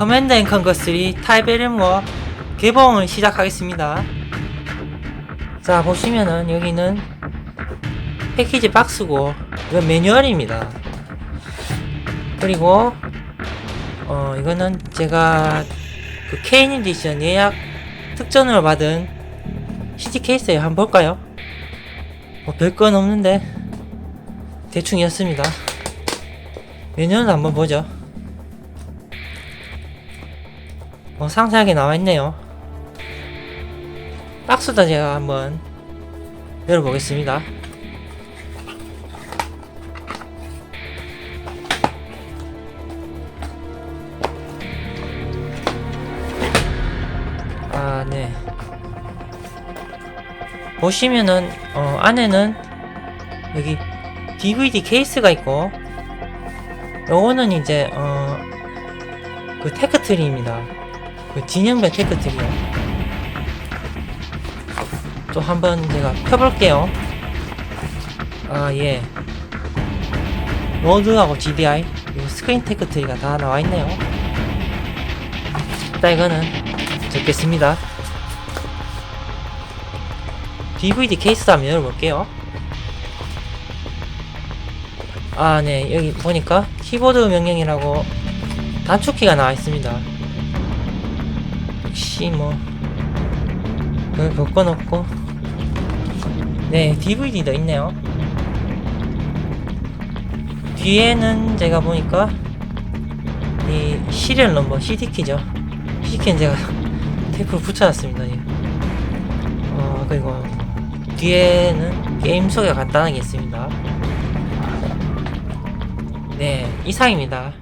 커맨드 앤 컨커 3 타이베리머 개봉을 시작하겠습니다. 자 보시면은 여기는 패키지 박스고 이건 매뉴얼입니다. 그리고 어 이거는 제가 그 케인 에디션 예약 특전으로 받은 CD 케이스예요. 한번 볼까요? 뭐 별건 없는데 대충이었습니다. 메뉴는 한번 보죠. 뭐 상세하게 나와 있네요. 박스도 제가 한번 열어보겠습니다. 아, 네. 보시면은, 어, 안에는 여기 DVD 케이스가 있고, 요거는 이제, 어, 그 테크트리입니다. 그 진영별 테크트리요. 또 한번 제가 펴볼게요. 아, 예. 로드하고 GDI, 이 스크린 테크트리가 다 나와 있네요. 일단 이거는 적겠습니다. DVD 케이스도 한번 열어볼게요. 아, 네. 여기 보니까 키보드 명령이라고 단축키가 나와 있습니다. 역시 뭐, 별 볼건 없고. 네, DVD도 있네요. 뒤에는 제가 보니까 이 시리얼 넘버 CD키죠. CD키는 제가 테이프로 붙여놨습니다. 예. 어, 그리고 뒤에는 게임 소개가 간단하게 있습니다. 네, 이상입니다.